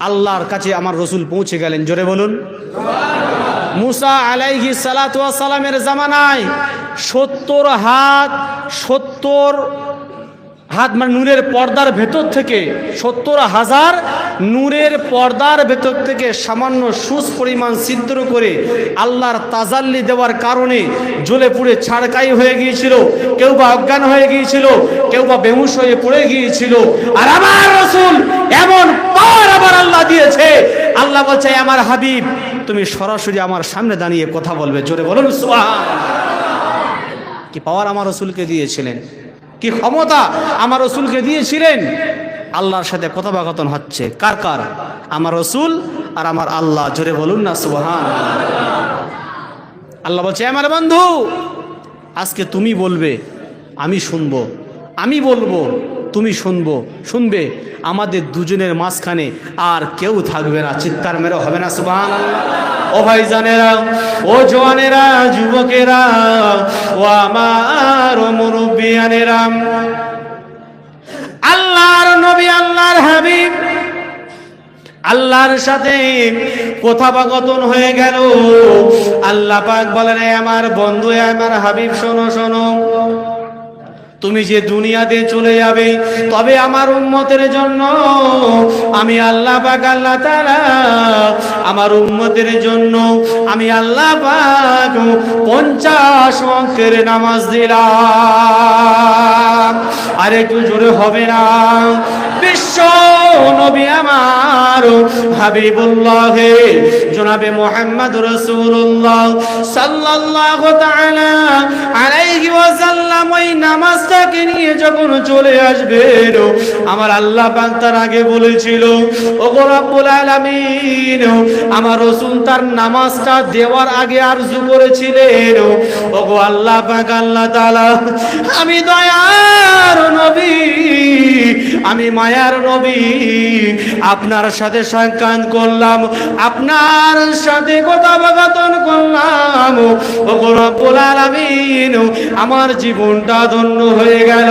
আল্লাহর কাছে আমার রসুল পৌঁছে গেলেন। জোরে বলুন। মুসা আলাইহি সালাতামের জামানায় সত্তর হাত, সত্তর হাত মানে নূরের পর্দার ভেতর থেকে সত্তর হাজার নূরের পর্দার ভেতর থেকে সামান্য সুস পরিমাণ ছিদ্র করে আল্লাহর তাজাল্লি দেওয়ার কারণে জ্বলে পুড়ে ছাড়কাই হয়ে গিয়েছিল কেউ বা অজ্ঞান হয়ে গিয়েছিল কেউ বা বেহুশ হয়ে পড়ে গিয়েছিল। আর আমার রসুল এমন পাওয়ার আবার আল্লাহ দিয়েছে। আল্লাহ বলছে আমার হাবিব, তুমি সরাসরি আমার সামনে দাঁড়িয়ে কথা বলবে। জোরে বলুন কি পাওয়ার আমার রসুলকে দিয়েছিলেন? কি ক্ষমতা আমার রসুলকে দিয়েছিলেন? আল্লাহর সাথে কথোপকথন হচ্ছে। কার কার? আমার রসুল আর আমার আল্লাহ। জোরে বলুন না সুবহান আল্লাহ বলছে আমার বন্ধু, আজকে তুমি বলবে, আমি শুনব। আমি বলব, তুমি শুনব। শুনবে, আমাদের দুজনের মাঝখানে আর কেউ থাকবে না। চিৎকার মেরে হবে না সুবহান ও ভাই জানেরা ও জওয়ানেরা যুবকেরা, ও আমার ও মুরব্বিয়ানেরা। আল্লাহর নবী, আল্লাহর হাবিব, আল্লাহর সাথে কথোপকথন হয়ে গেল। আল্লাহ পাক বলেন, "এ আমার বন্ধু আমার হাবিব, শোনো শোনো। তুমি যে দুনিয়াতে চলে যাবে, তবে আমার উম্মতের জন্য আমি আল্লাহ পাক, আল্লাহ তাআলা আমার উম্মতের জন্য আমি আল্লাহ পাক পঞ্চাশ অঙ্কের নামাজ দিলাম। আর একটু জোরে হবে না। বিশ্ব নবী আমার হাবিবুল্লাহ, জনাবে মোহাম্মদ রাসূলুল্লাহ সাল্লাল্লাহু তাআলা আলাইহি ওয়াসাল্লাম ওই নামাজটাকে নিয়ে যখন চলে আসবে আমার আল্লাহ পাক তার আগে বলেছিল, ওগো রব্বুল আলামিন, আমার রাসূল তার নামাজটা দেওয়ার আগে আরজু করেছিলেন। ওগো আল্লাহ পাক, আল্লাহ তাআলা, আমি দয়ার নবী, আমি মায়ার নবী, আপনার সাথে সাক্ষাৎ করলাম, আপনার সাথে কথাবাগাতন করলাম। ও রব্বুল আলামিন, আমার জীবনটা ধন্য হয়ে গেল।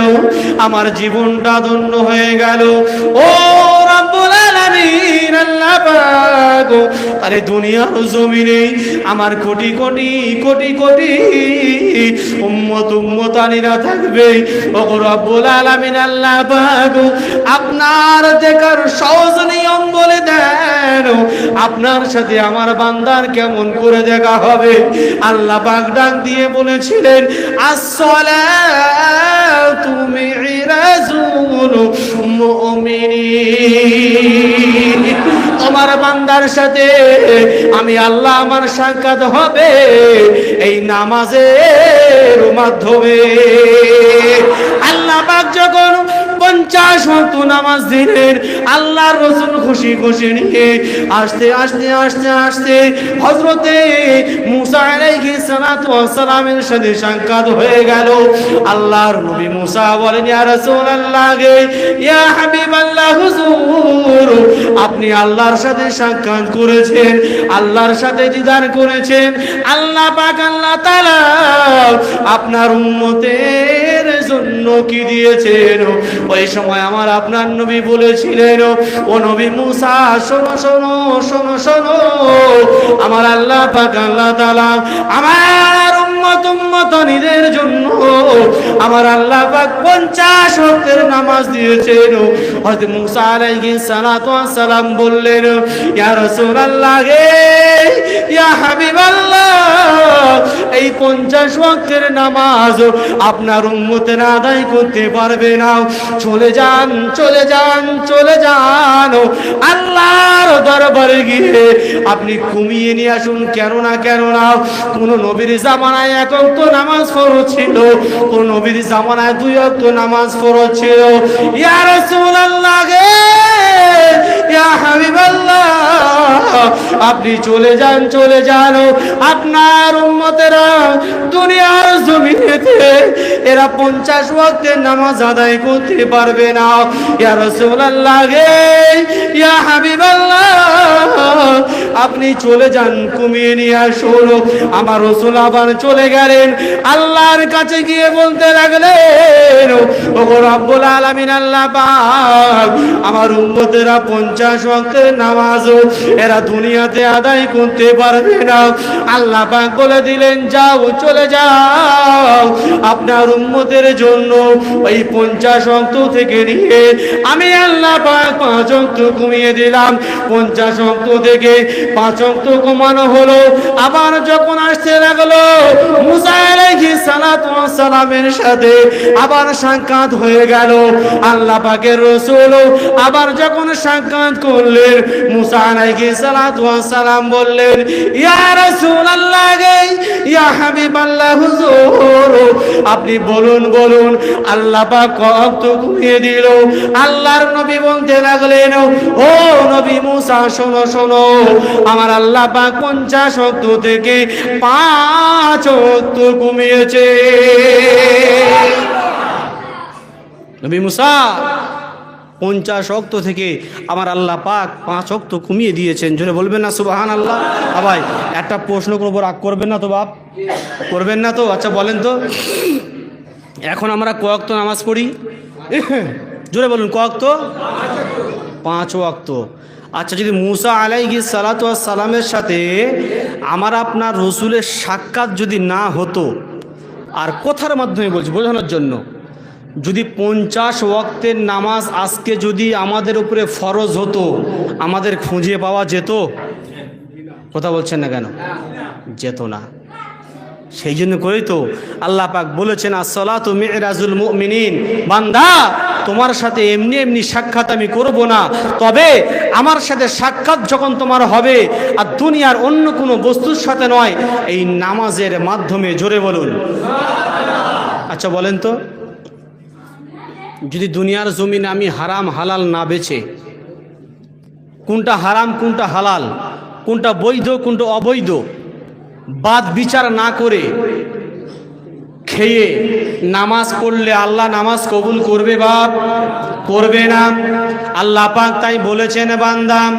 আমার জীবনটা ধন্য হয়ে গেল। ও রব্বুল আলামিন, আল্লাহ পাক। আরে দুনিয়ার জমিনে আমার কোটি কোটি কোটি কোটি উম্মত উম্মতানিরা থাকবে। ও রব্বুল আলামিন, আল্লাহ পাক, আপনার দেখার সহজ নিয়ম বলে দেন, আপনার সাথে আমার বান্দার কেমন করে দেখা হবে? আল্লাহ পাক ডাক দিয়ে বলেছিলেন, আসসালাতু মিরাজুল মুমিনিন। তোমার বান্দার সাথে আমি আল্লাহ আমার সাক্ষাৎ হবে এই নামাজের মাধ্যমে। আল্লাহ যখন পঞ্চাশ ওয়াক্ত নামাজ দিলেন। আল্লাহর রসুল খুশি খুশি নিয়ে আসতে আসতে আসতে আসতে হজরতে সালামের সাথে সাক্ষাৎ হয়ে গেল। নবী মুসা বলেন আপনি আল্লাহর সাথে সাক্ষাৎ করেছেন, আল্লাহর সাথে দিদার করেছেন। আল্লাহ পাক আল্লাহ তাআলা আপনার উম্মতের জন্য কি দিয়েছেন? ওই সময় আমার আপনার নবী বলেছিলেন, ও নবী মুসা, শোনো শোনো শোনো শোনো। আমার আল্লাহ পাক, আল্লাহ তালা আমার উম্মত জন্য। আমার আল্লাহ পাক 50 ওয়াক্তের নামাজ দিয়েছেন। হযরত মুসা আলাইহিস সালাতু ওয়াস সালাম বললেন, ইয়া রাসূলুল্লাহ হাবিবাল্লাহ, এই 50 ওয়াক্তের নামাজ আপনার উম্মতের আদায় করতে পারবে না। চলে যান চলে যান চলে যান। আল্লাহর দরবারে গিয়ে আপনি কমিয়ে নিয়ে আসুন কেন না কেন না কোন নবীর জামানায় এক অক্ত নামাজ ফরজ ছিল। কোন নবীর জামানায় দুই অক্ত নামাজ ফরজ ছিল। ইয়া রাসূলুল্লাহ আপনি চলে যান চলে যান আপনার উম্মতেরা দুনিয়ার জমিনেতে, এরা পঞ্চাশ ওয়াক্তের নামাজ আদায় করতে পারবে না। ইয়া রাসূলুল্লাহ গে ইয়া হাবিবাল্লাহ, আপনি চলে যান কমিয়ে নিয়ে আসুন আমার রসুল আবার চলে গেলেন, আল্লাহর কাছে গিয়ে বলতে লাগলেন ও রব্বুল আলামিন আল্লাহ আমার উম্মতেরা পঞ্চাশ ওয়াক্তের নামাজ। এরা দুনিয়াতে আদায় করতে পারবে না। আল্লাহ বলে দিলেন, যাও, চলে যাও। আপনার উম্মতের জন্য ওই পঞ্চাশ অঙ্ক থেকে নিয়ে আমি আল্লাহ পাঁচ অঙ্ক কমিয়ে দিলাম। পঞ্চাশ অঙ্ক থেকে পাঁচ অঙ্ক কমানো হলো। আবার যখন আসতে লাগল সালামের সাথে আবার সাক্ষাৎ হয়ে গেল। আল্লাহ পাকের রসুল আবার যখন সাক্ষাৎ করলেন, মুসা আলাইহিস সালাতু সালাম বললেন, ইয়া রাসূলুল্লাহ ইয়া হাবিবাল্লাহ হুজুর, আপনি বলুন বলুন, আল্লাহ পাক কত ঘুরিয়ে দিল, আল্লাহর নবী বলতে লাগলেন, ও নবী মুসা, শোনো শোনো, আমার আল্লাহ পাক পঞ্চাশ অক্ত থেকে পাঁচ অক্ত কমিয়েছে নবী মুসা পঞ্চাশ অক্ত থেকে আমার আল্লাহ পাক পাঁচ অক্ত কমিয়ে দিয়েছেন। জোরে বলবেন না সুবাহান আল্লাহ ভাই, একটা প্রশ্ন করব রাগ করবেন না তো বাপ? করবেন না তো? আচ্ছা বলেন তো। এখন আমরা কয়েক নামাজ পড়ি? জোরে বলুন কয়েক তো পাঁচ ওয়াক্ত আচ্ছা যদি মুসা আলাইহি সালাতু সালামের সাথে আমার আপনার রসুলের সাক্ষাৎ যদি না হতো, আর কথার মাধ্যমে বলছি, বোঝানোর জন্য। যদি পঞ্চাশ ওয়াক্তের নামাজ আজকে যদি আমাদের উপরে ফরজ হতো, আমাদের খুঁজে পাওয়া যেত? কথা বলছেন না কেন? যেত না। সেই জন্য করেই তো আল্লাহ পাক বলেছেন, আসসালাতু মিরাজুল মুমিনিন। বান্দা, তোমার সাথে এমনি এমনি সাক্ষাৎ আমি করব না। তবে আমার সাথে সাক্ষাৎ যখন তোমার হবে, আর দুনিয়ার অন্য কোনো বস্তুর সাথে নয়, এই নামাজের মাধ্যমে জোরে বলুন। আচ্ছা বলেন তো। যদি দুনিয়ার জমিনে আমি হারাম, হালাল না বেছে কোনটা হারাম, কোনটা হালাল, কোনটা বৈধ, কোনটা অবৈধ, বাদ বিচার না করে খেয়ে নামাজ পড়লে আল্লাহ নামাজ কবুল করবে বাপ? করবে না। আল্লাহ পাক তাই বলেছেন বান্দাম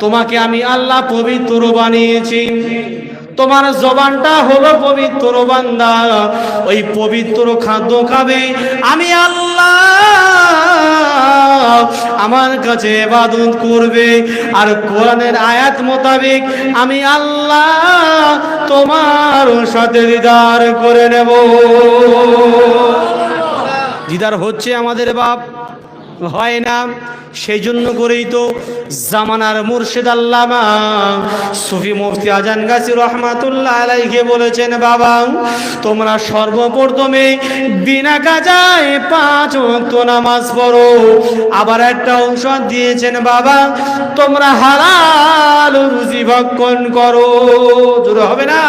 তোমাকে আমি আল্লাহ পবিত্র বানিয়েছি। তোমার জবানটা হলো পবিত্র বান্দা। ওই পবিত্র খাদ্য খাবে। আমি আল্লাহ আমার কাছে এবাদত করবে। আর কোরআনের আয়াত মোতাবেক আমি আল্লাহ তোমার সাথে দিদার করে নেব। দিদার হচ্ছে আমাদের বাপ। হয় না। সেই জন্য করেই তো জামানার মুর্শিদ আল্লামা সুফি মুফতি আজান গাছি রহমাতুল্লাহ আলাইকে বলেছেন, বাবা, তোমরা সর্বপ্রথমে বিনা কাজায় পাঁচ ওয়াক্ত নামাজ পড়ো। আবার একটা অংশ দিয়েছেন, বাবা, তোমরা হালাল রুজি ভক্ষণ করো। জোরে হবে না?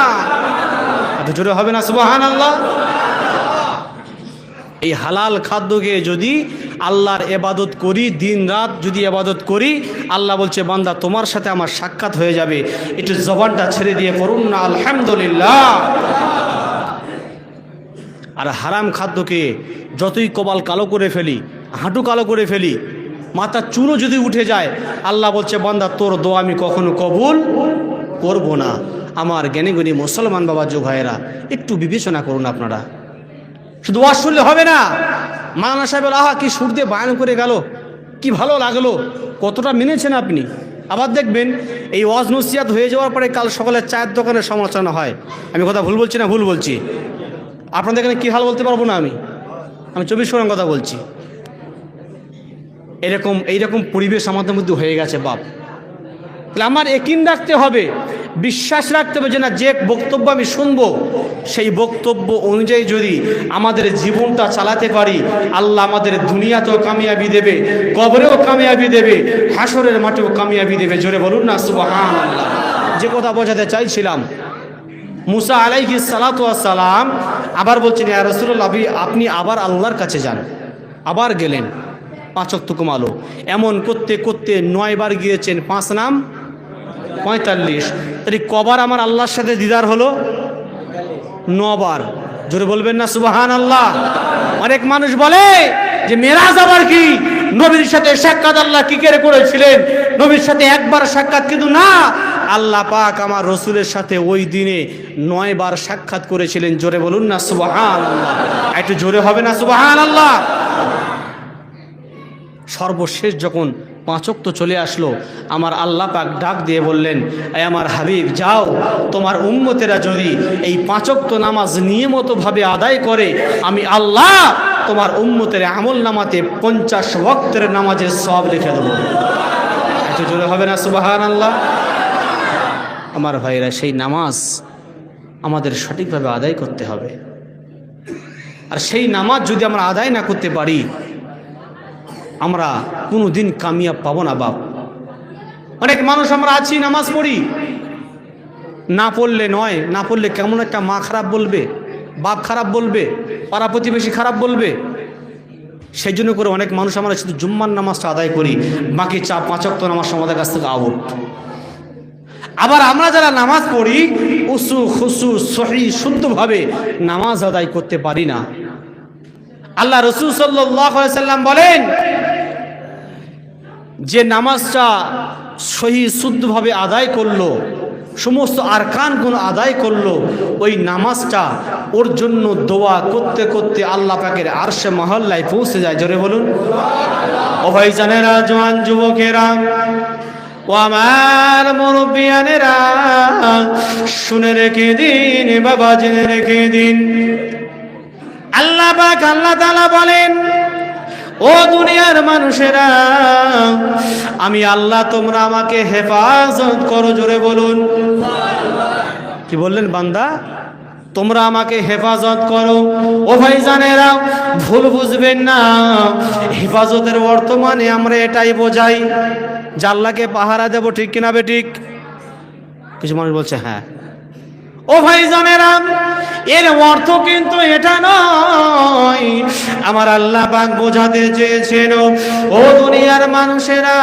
জোরে হবে না, সুবহানাল্লাহ? এই হালাল খাদ্যকে যদি আল্লাহর এবাদত করি, দিন রাত যদি এবাদত করি, আল্লাহ বলছে, বান্দা, তোমার সাথে আমার সাক্ষাৎ হয়ে যাবে। একটু জবানটা ছেড়ে দিয়ে পড়ুন না, আলহামদুলিল্লাহ। আর হারাম খাদ্যকে যতই কপাল কালো করে ফেলি, হাঁটু কালো করে ফেলি, মাথার চুনো যদি উঠে যায়, আল্লাহ বলছে, বান্দা, তোর দোয়া আমি কখনো কবুল করব না। আমার জ্ঞানী গুণী মুসলমান বাবা যো ভাইয়েরা, একটু বিবেচনা করুন আপনারা। শুধু ওয়াজ শুনলে হবে না। মাওলানা সাহেব আহা, কি সুর দিয়ে বায়ান করে গেল, কি ভালো লাগল, কতটা মেনেছেন আপনি? আবার দেখবেন, এই ওয়াজ নসিয়াত হয়ে যাওয়ার পরে কাল সকালে চায়ের দোকানের সমালোচনা হয়। আমি কথা ভুল বলছি না? ভুল বলছি। আপনাদের এখানে কী হাল বলতে পারব না আমি? আমি চব্বিশ ঘণ্টার কথা বলছি। এরকম, এইরকম পরিবেশ আমাদের মধ্যে হয়ে গেছে, বাপ। আমার একিন রাখতে হবে, বিশ্বাস রাখতে হবে যে না, যে বক্তব্য আমি শুনব, সেই বক্তব্য অনুযায়ী যদি আমাদের জীবনটা চালাতে পারি, আল্লাহ আমাদের দুনিয়াতেও কামিয়াবি দেবে, কবরেও কামিয়াবি দেবে হাসরের মাঠেও কামিয়াবি দেবে। জোরে বলুন না সুবহান যে কথা বোঝাতে চাইছিলাম, মুসা আলাইহি সালাম আবার বলছেন, ইয়া রাসূলুল্লাহ, আপনি আবার আল্লাহর কাছে যান, আবার গেলেন। পাঁচক কমালো এমন করতে করতে নয়বার গিয়েছেন, পাঁচ নাম। পঁয়তাল্লিশ। তাহলে কবার আমার আল্লাহর সাথে দিদার হলো? নবার। জোরে বলবেন না সুবাহান আল্লাহ অনেক মানুষ বলে যে মেরাজ আবার কি? নবীর সাথে সাক্ষাৎ আল্লাহ কি করে করেছিলেন? নবীর সাথে একবার সাক্ষাৎ কিন্তু না। আল্লাহ পাক আমার রসুলের সাথে ওই দিনে নয় বার সাক্ষাৎ করেছিলেন। জোরে বলুন না সুবাহান আল্লাহ একটু জোরে হবে না সুবাহান আল্লাহ সর্বশেষ যখন পাঁচক তো চলে আসলো। আমার আল্লাহ পাক ডাক দিয়ে বললেন এই আমার হাবিব, যাও। তোমার উম্মতেরা যদি এই পাঁচক তো নামাজ নিয়মিতভাবে আদায় করে, আমি আল্লাহ তোমার উম্মতের আমল নামাতে পঞ্চাশ ওয়াক্তের নামাজের সব লিখে দেবো। এত জোরে হবে না সুবাহান আল্লাহ আমার ভাইরা, সেই নামাজ আমাদের সঠিকভাবে আদায় করতে হবে। আর সেই নামাজ যদি আমরা আদায় না করতে পারি আমরা কোনো দিন কামিয়াব পাবো না, বাপ। অনেক মানুষ আমরা আছি, নামাজ পড়ি। না পড়লে নয়, না পড়লে কেমন একটা মা খারাপ বলবে, বাপ খারাপ বলবে, পাড়া প্রতিবেশী খারাপ বলবে। সেই জন্য করে অনেক মানুষ আমরা শুধু জুম্মার নামাজটা আদায় করি, বাকি চা পাঁচক্ত নামাজ আমাদের কাছ থেকে আউট আবার আমরা যারা নামাজ পড়ি, উসু খুসু সহি শুদ্ধভাবে নামাজ আদায় করতে পারি না। আল্লাহ রসুল সাল্লাম বলেন যে নামাজটা সহি শুদ্ধভাবে আদায় করল, সমস্ত আরকানগুলো আদায় করল, ওই নামাজটা ওর জন্য দোয়া করতে করতে আল্লাহ পাকের আরশে মহল্লায় পৌঁছে যায়। জোরে বলুন। ও ভাই জানেরা জোয়ান যুবকেরা, ও আমার মুরব্বিয়ানেরা, শুনে রেখে দিন, বাবা জেনে রেখে দিন। আল্লাহ পাক আল্লাহ তাআলা বলেন ও দুনিয়ার মানুষেরা, আমি আল্লাহ তোমরা আমাকে হেফাজত করো জোরে বলুন। কি বললেন বান্দা? তোমরা আমাকে হেফাজত করো। ও ভাই জানেরা ভুল বুঝবেন না। হেফাজতের বর্তমানে আমরা এটাই বোঝাই। জাল্লাকে পাহারা দেব ঠিক কিনা বে ঠিক? কিছু মানুষ বলছে হ্যাঁ। ও ভাই জানেরা, এর অর্থ কিন্তু এটা নয়, আমার আল্লাহ পাক বোঝাতে চেয়েছেন ও দুনিয়ার মানুষেরা,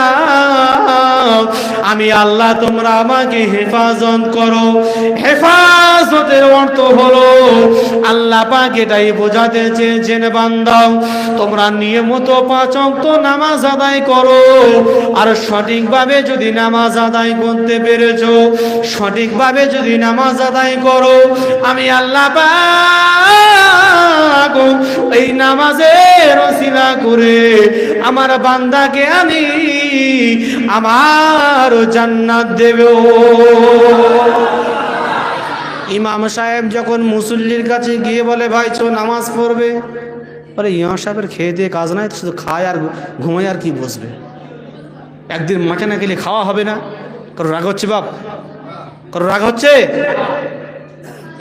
আমি আল্লাহ তোমরা আমাকে হেফাজত করো। হেফাজতের অর্থ হলো, আল্লাহ পাক এটাই বোঝাতে চেয়েছেন বান্দাও তোমরা নিয়মিত পাঁচ অক্ত নামাজ আদায় করো, আর সঠিকভাবে যদি নামাজ আদায় করতে পেরেছ, সঠিকভাবে যদি নামাজ আদায় করো। আমি আল্লাহ এই নামাজের রসিলা করে আমার বান্দাকে আমি আমার জান্নাত দেব। ইমাম সাহেব যখন মুসল্লির কাছে গিয়ে বলে, ভাই চো নামাজ পড়বে। বলে, ইমাম সাহেবের খেয়ে দিয়ে কাজ নাই, শুধু খায় আর ঘুমায় আর কি বসবে? একদিন মাঠে না গেলে খাওয়া হবে না। কারও রাগ হচ্ছে বাপ? কারও রাগ হচ্ছে?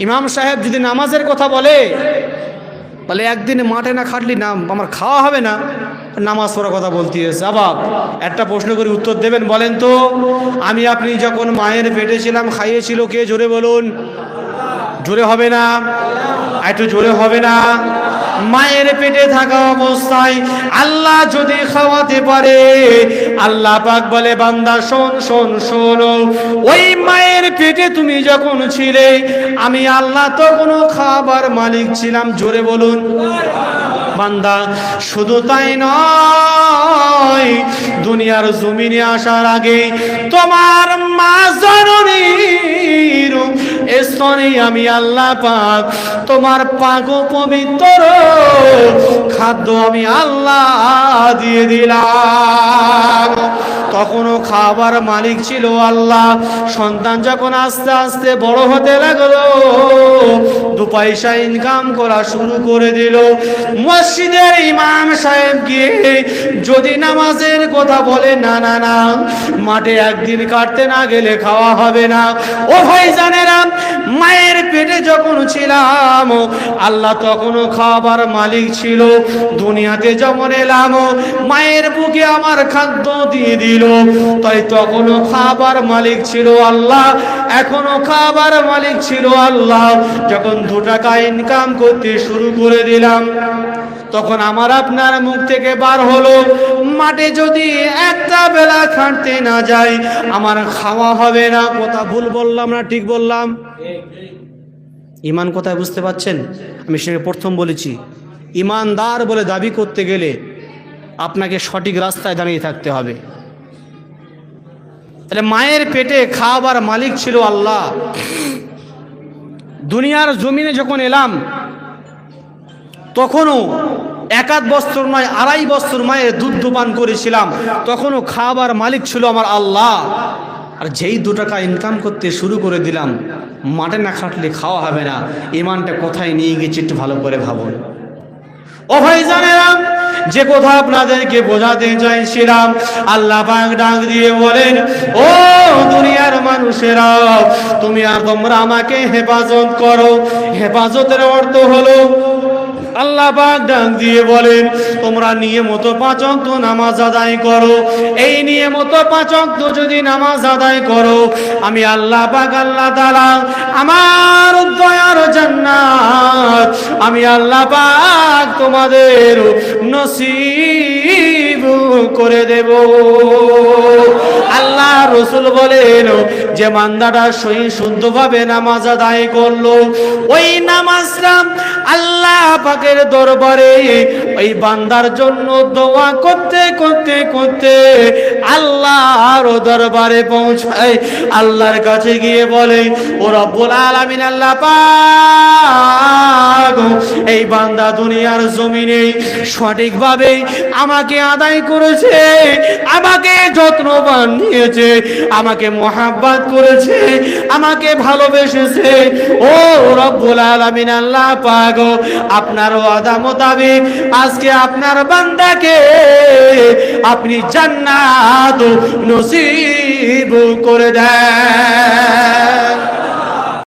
ইমাম সাহেব যদি নামাজের কথা বলে তাহলে একদিনে মাঠে না খাটলি নাম আমার খাওয়া হবে না। নামাজ পড়ার কথা বলতে এসে আবার একটা প্রশ্ন করে উত্তর দেবেন, বলেন তো, আমি আপনি যখন মায়ের পেটে ছিলাম, খাইয়েছিল কে? জোরে বলুন। জোরে হবে না। একটু জোরে হবে না। মায়ের পেটে থাকা অবস্থায় আল্লাহ যদি খাওয়াতে পারে, আল্লাহ পাক বলে, বান্দা, শোন শোন, শোনো। ওই মায়ের পেটে তুমি যখন ছিলে, আমি আল্লাহ তো কোনো খাবার মালিক ছিলাম, জোরে বলুন। বান্দা, শুধু তাই নয়, দুনিয়ার জমিনে আসার আগে তোমার মা জননীর স্তনে আমি আল্লাহ পাক তোমার পাক পবিত্র খাদ্য আমি আল্লাহ দিয়ে দিলাম। তখনও খাবার মালিক ছিল আল্লাহ। সন্তান যখন আস্তে আস্তে বড় হতে লাগল, দু পয়সা ইনকাম করা শুরু করে দিল। মসজিদের ইমাম সাহেব গিয়ে যদি নামাজের কথা বলে, না না না, মাঠে একদিন কাটতে না গেলে খাওয়া হবে না। ও ভাই জানেরা মায়ের পেটে যখন ছিলাম, আল্লাহ তখনও খাবার মালিক ছিল। দুনিয়াতে যখন এলাম, মায়ের বুকে আমার খাদ্য দিয়ে দিল। তাই তখনও খাবার মালিক ছিল আল্লাহ। এখনও খাবার মালিক ছিল আল্লাহ। যখন দু টাকা ইনকাম করতে শুরু করে দিলাম তখন আমার আপনার মুখ থেকে বার হলো। মাঠে যদি একটা বেলা খাটতে না যাই, আমার খাওয়া হবে না। কথা ভুল বললাম না ঠিক বললাম? ইমান কোথায় বুঝতে পাচ্ছেন আমি সেটা প্রথম বলেছি। ইমানদার বলে দাবি করতে গেলে আপনাকে সঠিক রাস্তায় দাঁড়িয়ে থাকতে হবে। তাহলে মায়ের পেটে খাওয়াবার মালিক ছিল আল্লাহ। দুনিয়ার জমিনে যখন এলাম তখনও একাধ বস্ত্র নয়, আড়াই বস্ত্র মায়ের দুধ পান করেছিলাম। তখনও খাবার মালিক ছিল আমার আল্লাহ। আর যেই দু টাকা ইনকাম করতে শুরু করে দিলাম, মাঠে না খাটলে খাওয়া হবে না। ইমানটা কোথায় নিয়ে গেছে একটু ভালো করে ভাবুন। ও ভাই জানেরাম যে কথা আপনাদেরকে বোঝাতে চাইছিলাম, আল্লাহ ডাক দিয়ে বলেন, ও দুনিয়ার মানুষেরা, তুমি আর তোমরা আমাকে হেফাজত করো। হেফাজতের অর্থ হলো আল্লাহ ডাক দিয়ে বলেন, তোমরা নিয়মত পাঁচ অক্ত নামাজ আদায় করো। এই নিয়মত পাঁচ অক্ত যদি নামাজ আদায় করো, আমি আল্লাহ পাক, আল্লাহ তাআলা আমার দয়ার জান্নাত, আমি আল্লাহ পাক তোমাদের নসিব করে দেব। আল্লাহ রসুল বলেন যে মান্দাটা সহি শুদ্ধভাবে নামাজ আদায় করল, ওই নামাজটা আল্লাহ পাকের দরবারে ওই বান্দার জন্য দোয়া করতে করতে করতে আল্লাহ আল্লাহর দরবারে পৌঁছায়। আল্লাহর কাছে গিয়ে বলে, ও রব্বুল আলামিন, আল্লাহ পাক, এই বান্দা দুনিয়ার জমিনে সঠিকভাবে আমাকে আদায় করেছে, আমাকে যত্নবান নিয়েছে আমাকে মহাব্বাত করেছে, আমাকে ভালোবেসেছে। ও রব্বুল আলামিন, আল্লাহ পাক, আপনার ওয়াদা মোতাবেক আজকে আপনার বান্দাকে আপনি জান্নাত নসিব করে দেন।